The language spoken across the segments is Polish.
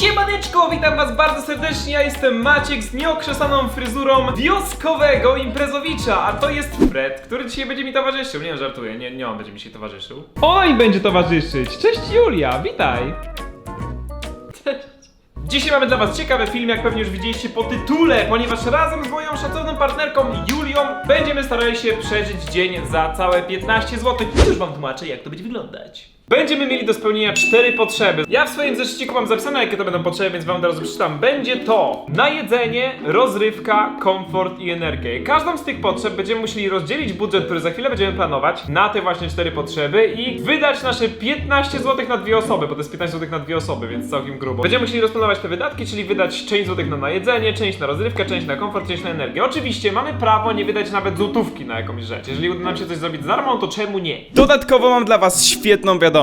Siemaneczko, witam was bardzo serdecznie, ja jestem Maciek z nieokrzesaną fryzurą wioskowego imprezowicza, a to jest Fred, który dzisiaj będzie mi towarzyszył. Nie, żartuję, nie, nie on będzie mi dzisiaj towarzyszył. Oj, będzie towarzyszyć. Cześć Julia, witaj. Dzisiaj mamy dla was ciekawy film, jak pewnie już widzieliście po tytule, ponieważ razem z moją szacowną partnerką Julią będziemy starali się przeżyć dzień za całe 15 zł. Już wam tłumaczę, jak to będzie wyglądać. Będziemy mieli do spełnienia cztery potrzeby. Ja w swoim zeszyciku mam zapisane, jakie to będą potrzeby, więc wam od razu przeczytam. Będzie to na jedzenie, rozrywka, komfort i energię. Każdą z tych potrzeb będziemy musieli rozdzielić budżet, który za chwilę będziemy planować na te właśnie cztery potrzeby i wydać nasze 15 zł na dwie osoby, bo to jest 15 zł na dwie osoby, więc całkiem grubo. Będziemy musieli rozplanować te wydatki, czyli wydać część złotych na, na jedzenie, część na rozrywkę, część na komfort, część na energię. Oczywiście mamy prawo nie wydać nawet złotówki na jakąś rzecz. Jeżeli uda nam się coś zrobić za darmo, to czemu nie? Dodatkowo mam dla Was świetną wiadomość.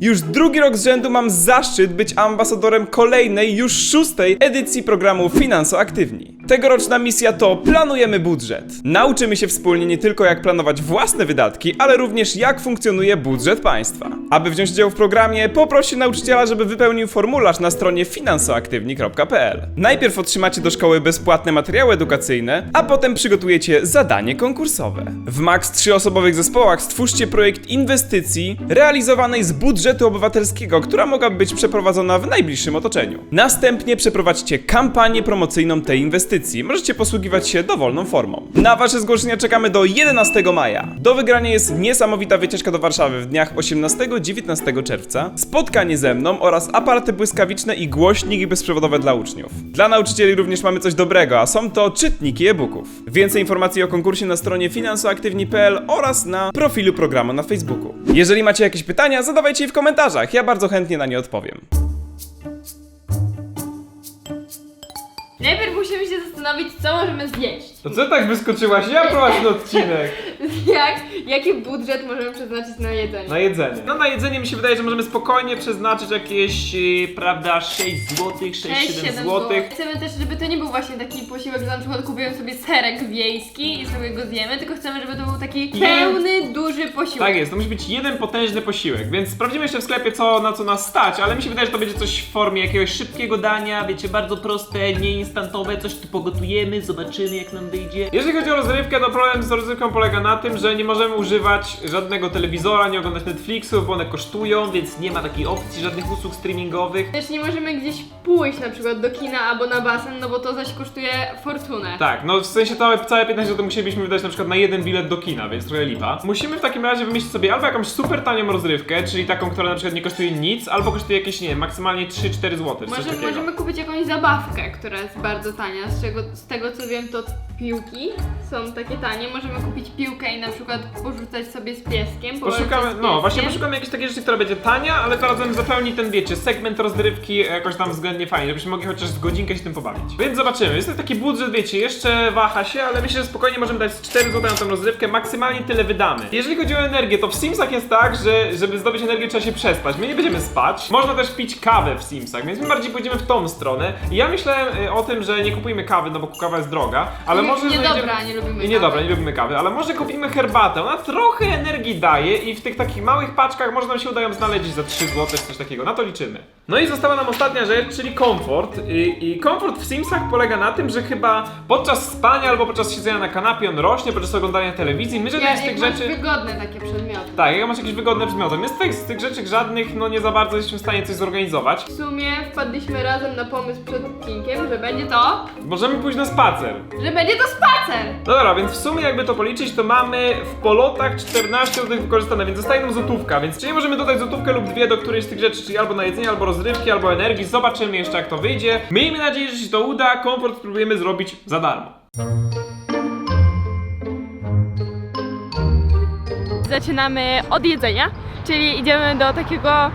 Już drugi rok z rzędu mam zaszczyt być ambasadorem kolejnej, już szóstej edycji programu Finansoaktywni. Tegoroczna misja to planujemy budżet. Nauczymy się wspólnie nie tylko jak planować własne wydatki, ale również jak funkcjonuje budżet państwa. Aby wziąć udział w programie, poproście nauczyciela, żeby wypełnił formularz na stronie finansoaktywni.pl. Najpierw otrzymacie do szkoły bezpłatne materiały edukacyjne, a potem przygotujecie zadanie konkursowe. W max trzyosobowych zespołach stwórzcie projekt inwestycji realizowanej z budżetu obywatelskiego, która mogłaby być przeprowadzona w najbliższym otoczeniu. Następnie przeprowadźcie kampanię promocyjną tej inwestycji. Możecie posługiwać się dowolną formą. Na Wasze zgłoszenia czekamy do 11 maja. Do wygrania jest niesamowita wycieczka do Warszawy w dniach 18-19 czerwca, spotkanie ze mną oraz aparaty błyskawiczne i głośniki bezprzewodowe dla uczniów. Dla nauczycieli również mamy coś dobrego, a są to czytniki e-booków. Więcej informacji o konkursie na stronie finansoaktywni.pl oraz na profilu programu na Facebooku. Jeżeli macie jakieś pytania, zadawajcie je w komentarzach, ja bardzo chętnie na nie odpowiem. Najpierw musimy się zastanowić, co możemy zjeść. To co tak wyskoczyłaś? Ja prowadzę odcinek. Jak, jaki budżet możemy przeznaczyć na jedzenie? Na jedzenie. No na jedzenie mi się wydaje, że możemy spokojnie przeznaczyć jakieś, yy, prawda, 6 zł, 6-7 zł. Chcemy też, żeby to nie był właśnie taki posiłek, że na przykład kupujemy sobie serek wiejski i sobie go zjemy, tylko chcemy, żeby to był taki pełny, duży posiłek. Tak jest, to musi być jeden potężny posiłek, więc sprawdzimy jeszcze w sklepie, co, na co nas stać, ale mi się wydaje, że to będzie coś w formie jakiegoś szybkiego dania, wiecie, bardzo proste, nieinstantowe, coś tu pogotujemy, zobaczymy jak nam wyjdzie. Jeżeli chodzi o rozrywkę, to problem z rozrywką polega na tym, że nie możemy używać żadnego telewizora, nie oglądać Netflixów, bo one kosztują, więc nie ma takiej opcji, żadnych usług streamingowych. Też nie możemy gdzieś pójść na przykład do kina albo na basen, no bo to zaś kosztuje fortunę. Tak, no w sensie całe, całe 15 zł musielibyśmy wydać na przykład na jeden bilet do kina, więc trochę lipa. Musimy w takim razie wymyślić sobie albo jakąś super tanią rozrywkę, czyli taką, która na przykład nie kosztuje nic, albo kosztuje jakieś, nie wiem, maksymalnie 3-4 zł, Może, takiego. możemy kupić jakąś zabawkę, która jest bardzo tania. Z, czego, z tego co wiem, to piłki są takie tanie. Możemy kupić piłkę i na przykład porzucać sobie z pieskiem. Poszukamy, z no właśnie poszukamy jakiejś takiej rzeczy, która będzie tania, ale zarazem zapełni ten, wiecie, segment rozrywki jakoś tam względnie fajnie, żebyśmy mogli chociaż z godzinkę się tym pobawić. Więc zobaczymy, jest to taki budżet, wiecie, jeszcze waha się, ale myślę, że spokojnie możemy dać z 4 zł na tę rozrywkę, maksymalnie tyle wydamy. Jeżeli chodzi o energię, to w Simsach jest tak, że żeby zdobyć energię trzeba się przespać. My nie będziemy spać, można też pić kawę w Simsach, więc my bardziej pójdziemy w tą stronę. I ja myślałem y, o tym, że nie kupujmy kawy, no bo kawa jest droga, ale Nie- może niedobra, znajdziemy- nie lubimy niedobra, kawy. nie lubimy kawy, ale może kupimy herbatę. Ona trochę energii daje i w tych takich małych paczkach może nam się udają znaleźć za 3 zł, coś takiego. Na to liczymy. No i została nam ostatnia rzecz, czyli komfort. I, I komfort w Simsach polega na tym, że chyba podczas spania albo podczas siedzenia na kanapie on rośnie, podczas oglądania telewizji. My żadnych Ja, z tych jak masz rzeczy. wygodne takie przedmioty. Tak, jak masz jakieś wygodne przedmioty. My z tych, z tych rzeczy żadnych, no nie za bardzo jesteśmy w stanie coś zorganizować. W sumie wpadliśmy razem na pomysł przed odcinkiem, że będzie to, Możemy pójść na spacer. że będzie to spacer! No dobra, więc w sumie jakby to policzyć, to mamy w polotach 14 zł wykorzystane, więc zostaje nam złotówka, więc czyli możemy dodać złotówkę lub dwie do którejś z tych rzeczy, czyli albo na jedzenie, albo rozrywki, albo energii. Zobaczymy jeszcze jak to wyjdzie. Miejmy nadzieję, że się to uda. Komfort spróbujemy zrobić za darmo. Zaczynamy od jedzenia, czyli idziemy do takiego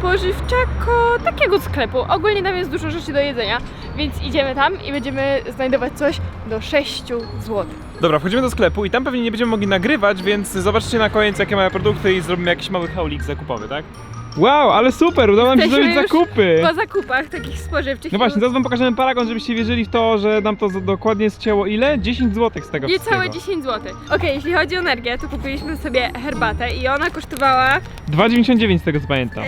spożywczego, takiego sklepu. Ogólnie tam jest dużo rzeczy do jedzenia, więc idziemy tam i będziemy znajdować coś do 6 zł. Dobra, wchodzimy do sklepu i tam pewnie nie będziemy mogli nagrywać, więc zobaczcie na koniec jakie mamy produkty i zrobimy jakiś mały haulik zakupowy, tak? Wow, ale super, udało nam się Jesteśmy zrobić już zakupy! Po zakupach takich spożywczych. No właśnie, zaraz wam pokażemy paragon, żebyście wierzyli w to, że nam to za- dokładnie zcięło ile? 10 zł z tego Niecałe wszystkiego. 10 zł. Okej, jeśli chodzi o energię, to kupiliśmy sobie herbatę i ona kosztowała 2,99 z tego co pamiętam.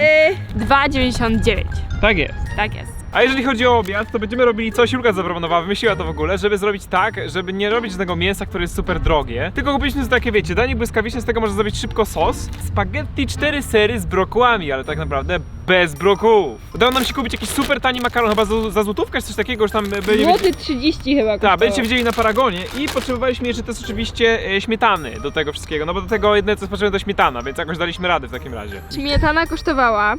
yy, 2,99. Tak jest. Tak jest. A jeżeli chodzi o obiad, to będziemy robili coś, Julka zaproponowała, wymyśliła to w ogóle, żeby zrobić tak, żeby nie robić tego mięsa, które jest super drogie, tylko kupiliśmy takie, wiecie, danik błyskawiczny, z tego można zrobić szybko sos, spaghetti cztery sery z brokułami, ale tak naprawdę bez brokułów. Udało nam się kupić jakiś super tani makaron, chyba za, za złotówkę czy coś takiego, już tam będzie... Złoty 30 chyba Tak, będziecie widzieli na Paragonie i potrzebowaliśmy jeszcze też oczywiście e, śmietany do tego wszystkiego, no bo do tego jedyne co potrzebne to śmietana, więc jakoś daliśmy radę w takim razie. Śmietana kosztowała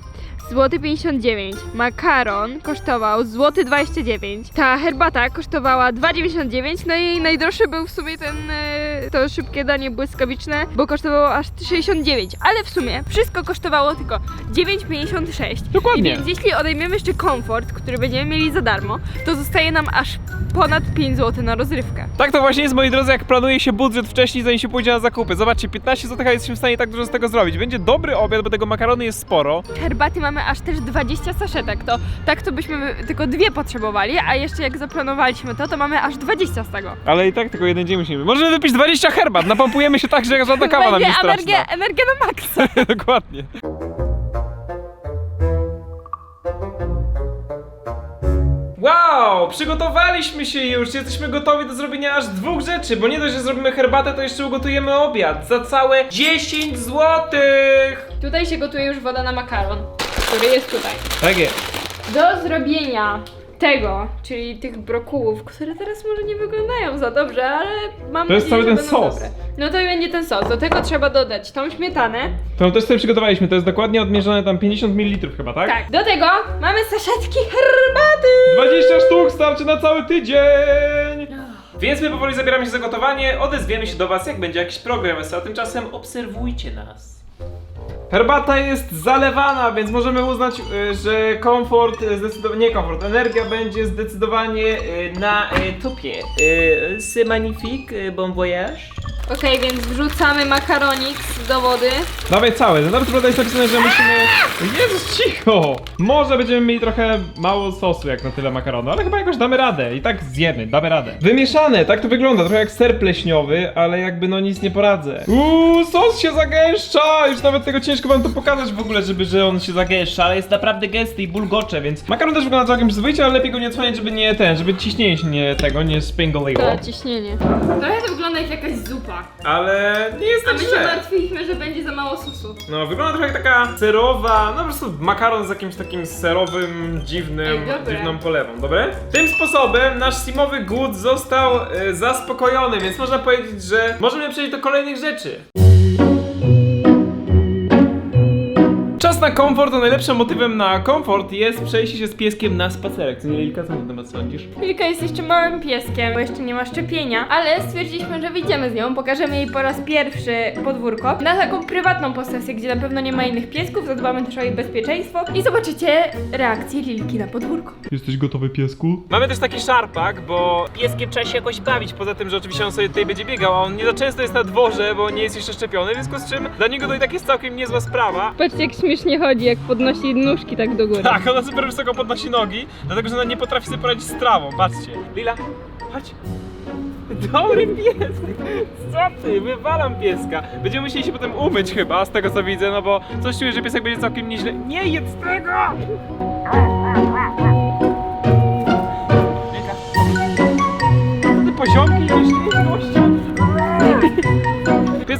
złoty 59, makaron kosztował złoty 29, ta herbata kosztowała 2,99, no i najdroższy był w sumie ten, e, to szybkie danie błyskawiczne, bo kosztowało aż 69, ale w sumie wszystko kosztowało tylko 9,56. Dokładnie. I więc jeśli odejmiemy jeszcze komfort, który będziemy mieli za darmo, to zostaje nam aż ponad 5 zł na rozrywkę. Tak to właśnie jest, moi drodzy, jak planuje się budżet wcześniej, zanim się pójdzie na zakupy. Zobaczcie, 15 zł, jesteśmy w stanie tak dużo z tego zrobić. Będzie dobry obiad, bo tego makaronu jest sporo. Herbaty mamy aż też 20 saszetek, to tak to byśmy tylko dwie potrzebowali, a jeszcze jak zaplanowaliśmy to, to mamy aż 20 z tego. Ale i tak tylko jeden dzień musimy. Możemy wypić 20 herbat, napompujemy się tak, że żadna kawa nam Będzie nie straszna. energia, energia na maksa. Dokładnie. Wow, przygotowaliśmy się już, jesteśmy gotowi do zrobienia aż dwóch rzeczy, bo nie dość, że zrobimy herbatę, to jeszcze ugotujemy obiad za całe 10 złotych. Tutaj się gotuje już woda na makaron, który jest tutaj. Tak jest. Do zrobienia tego, czyli tych brokułów, które teraz może nie wyglądają za dobrze, ale mam To jest nadzieję, cały że ten będą sos. dobre. No to będzie ten sos. Do tego trzeba dodać tą śmietanę. To też sobie przygotowaliśmy, to jest dokładnie odmierzone tam 50 ml chyba, tak? Tak. Do tego mamy saszetki herbaty. 20 sztuk starczy na cały tydzień! Więc my powoli zabieramy się za gotowanie, odezwiemy się do was jak będzie jakiś progres, a tymczasem obserwujcie nas. Herbata jest zalewana, więc możemy uznać, y, że komfort, y, zdecydowanie, nie komfort, energia będzie zdecydowanie y, na topie. C'est magnifique, bon voyage. Okej, więc wrzucamy makaronik do wody. Dawaj całe, no nawet prawda jest napisane, że musimy... Jezus, cicho! Może będziemy mieli trochę mało sosu jak na tyle makaronu, ale chyba jakoś damy radę i tak zjemy, damy radę. Wymieszane, tak to wygląda, trochę jak ser pleśniowy, ale jakby no nic nie poradzę. Uuu, sos się zagęszcza! Już nawet tego ciężko wam to pokazać w ogóle, żeby, że on się zagęszcza, ale jest naprawdę gęsty i bulgocze, więc makaron też wygląda całkiem przyzwoicie, ale lepiej go nie odsłaniać, żeby nie ten, żeby ciśnienie się nie tego, nie spingoliło. To ciśnienie. Trochę to wygląda jak jakaś zupa. Ale nie jest A tak my się źle. martwiliśmy, że będzie za mało sosu. No, wygląda trochę jak taka serowa, no po prostu makaron z jakimś takim serowym, dziwnym, Ej, dobre. dziwną polewą, dobre? Tym sposobem nasz simowy głód został e, zaspokojony, więc można powiedzieć, że możemy przejść do kolejnych rzeczy. Czas na komfort, a najlepszym motywem na komfort jest przejście się z pieskiem na spacerek. Co nie Lilka, co na temat sądzisz? Wilka jest jeszcze małym pieskiem, bo jeszcze nie ma szczepienia, ale stwierdziliśmy, że wyjdziemy z nią, pokażemy jej po raz pierwszy podwórko na taką prywatną posesję, gdzie na pewno nie ma innych piesków, zadbamy też o jej bezpieczeństwo i zobaczycie reakcję Lilki na podwórko. Jesteś gotowy, piesku? Mamy też taki szarpak, bo pieskiem trzeba się jakoś bawić. Poza tym, że oczywiście on sobie tutaj będzie biegał, a on nie za często jest na dworze, bo nie jest jeszcze szczepiony, w związku z czym dla niego to i tak jest całkiem niezła sprawa. Patrzcie jak śmiesznie chodzi, jak podnosi nóżki tak do góry. Tak, ona super wysoko podnosi nogi, dlatego że ona nie potrafi sobie poradzić z trawą. Patrzcie. Lila, chodź. Dobry pies! Co ty? Wywalam pieska. Będziemy musieli się potem umyć chyba, z tego co widzę, no bo coś czuję, że piesek będzie całkiem nieźle. Nie jedz tego! Lilka. Ty poziomki jeśli gościu?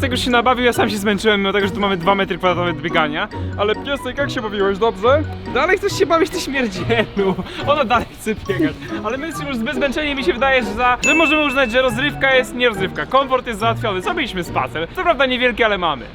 Piesek już się nabawił, ja sam się zmęczyłem, mimo tego, że tu mamy 2 metry kwadratowe do biegania. Ale piesek, jak się bawiłeś, dobrze? Dalej chcesz się bawić, ty śmierdzielu. Ona dalej chce biegać. Ale my jesteśmy już zbyt zmęczeni, mi się wydaje, że, za, że możemy uznać, że rozrywka jest nie rozrywka. Komfort jest załatwiony. Zrobiliśmy spacer. Co prawda niewielki, ale mamy.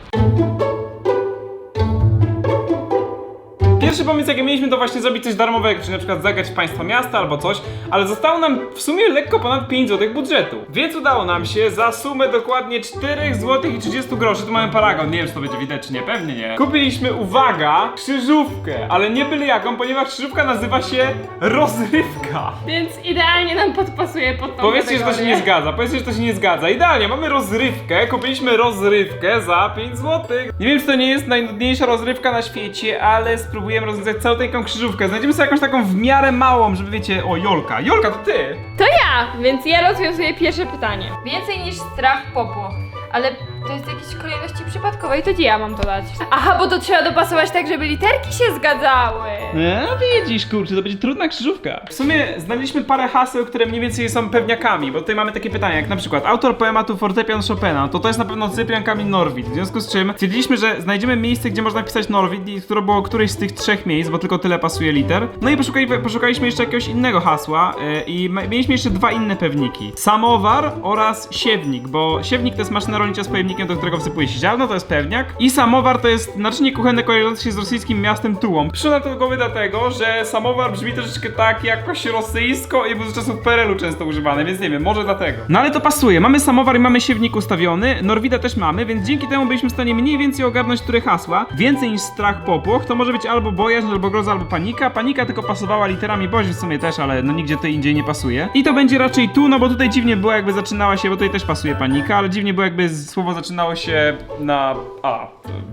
Pierwszy pomysł jaki mieliśmy to właśnie zrobić coś darmowego, czyli na przykład zagrać w państwa miasta albo coś, ale zostało nam w sumie lekko ponad 5 zł budżetu. Więc udało nam się za sumę dokładnie 4 zł i 30 groszy, tu mamy paragon, nie wiem czy to będzie widać czy nie, pewnie nie. Kupiliśmy, uwaga, krzyżówkę, ale nie byle jaką, ponieważ krzyżówka nazywa się rozrywka. Więc idealnie nam podpasuje pod tą Powiedzcie, że to się kategorię. nie zgadza, powiedzcie, że to się nie zgadza. Idealnie, mamy rozrywkę, kupiliśmy rozrywkę za 5 zł. Nie wiem, czy to nie jest najnudniejsza rozrywka na świecie, ale spróbujemy rozwiązać całą taką krzyżówkę. Znajdziemy sobie jakąś taką w miarę małą, żeby wiecie, o Jolka. Jolka, to ty! To ja, więc ja rozwiązuję pierwsze pytanie. Więcej niż strach popłoch. Ale to jest jakiejś kolejności przypadkowej, to gdzie ja mam to dać? Aha, bo to trzeba dopasować tak, żeby literki się zgadzały. No widzisz, kurczę, to będzie trudna krzyżówka. W sumie znaleźliśmy parę haseł, które mniej więcej są pewniakami, bo tutaj mamy takie pytania, jak na przykład autor poematu Fortepian Chopina, to to jest na pewno Cyprian Kamil Norwid, w związku z czym stwierdziliśmy, że znajdziemy miejsce, gdzie można pisać Norwid i które było któreś z tych trzech miejsc, bo tylko tyle pasuje liter. No i poszukali, poszukaliśmy jeszcze jakiegoś innego hasła yy, i mieliśmy jeszcze dwa inne pewniki. Samowar oraz siewnik, bo siewnik to jest maszyna rolnicza z pojemnikiem, do którego wsypuje się ziarno, to jest pewniak. I samowar to jest naczynie kuchenne kojarzące się z rosyjskim miastem Tułom. Przyszło na to głowy dlatego, że samowar brzmi troszeczkę tak jakoś rosyjsko i był z czasów PRL-u często używany, więc nie wiem, może dlatego. No ale to pasuje. Mamy samowar i mamy siewnik ustawiony, Norwida też mamy, więc dzięki temu byliśmy w stanie mniej więcej ogarnąć, które hasła. Więcej niż strach, popłoch, to może być albo bojaźń, albo groza, albo panika. Panika tylko pasowała literami, bojaźń w sumie też, ale no nigdzie to indziej nie pasuje. I to będzie raczej tu, no bo tutaj dziwnie było jakby zaczynała się, bo tutaj też pasuje panika, ale dziwnie było jakby słowo zaczynało się na A.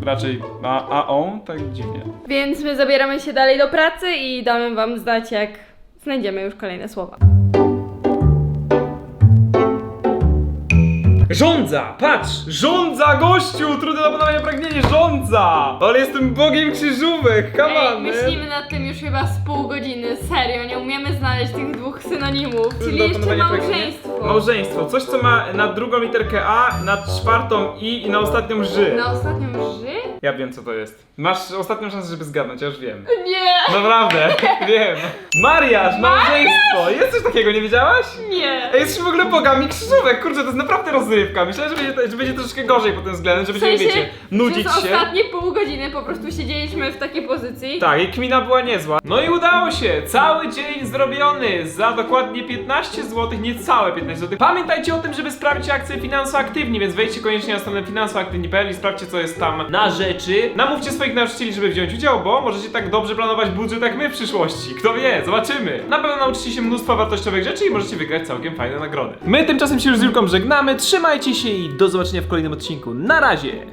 Raczej a, a on, tak dziwnie. Więc my zabieramy się dalej do pracy i damy wam znać, jak znajdziemy już kolejne słowa. Rządza! Patrz! Rządza, gościu! Trudne do opanowania pragnienie, rządza! Ale jestem bogiem krzyżówek, come Ej, on, myślimy nad tym już chyba z pół godziny, serio, nie umiemy znaleźć tych dwóch synonimów. Czyli jeszcze pragnienia. małżeństwo. Małżeństwo. Coś, co ma na drugą literkę A, na czwartą I i na ostatnią Ży. Na ostatnią ży? Ja wiem, co to jest. Masz ostatnią szansę, żeby zgadnąć, ja już wiem. Nie! Naprawdę, wiem. Mariaż, małżeństwo. Jest coś takiego, nie wiedziałaś? Nie! Ej, jesteśmy w ogóle bogami krzyżówek, kurczę, to jest naprawdę rozrywka. Myślałem, że będzie, że będzie troszeczkę gorzej pod tym względem, że W będziemy, sensie, wiecie, nudzić przez się. ostatnie pół godziny po prostu siedzieliśmy w takiej pozycji. Tak, i kmina była niezła. No i udało się! Cały dzień zrobiony za dokładnie 15 zł, niecałe 15 zł. Pamiętajcie o tym, żeby sprawdzić akcję finansoaktywni, więc wejdźcie koniecznie na stronę finansoaktywni.pl i sprawdźcie, co jest tam na rzeczy. Namówcie swoich nauczycieli, żeby wziąć udział, bo możecie tak dobrze planować budżet jak my w przyszłości. Kto wie, zobaczymy. Na pewno nauczycie się mnóstwa wartościowych rzeczy i możecie wygrać całkiem fajne nagrody. My tymczasem się już z Julką żegnamy. Trzymajcie się i do zobaczenia w kolejnym odcinku. Na razie!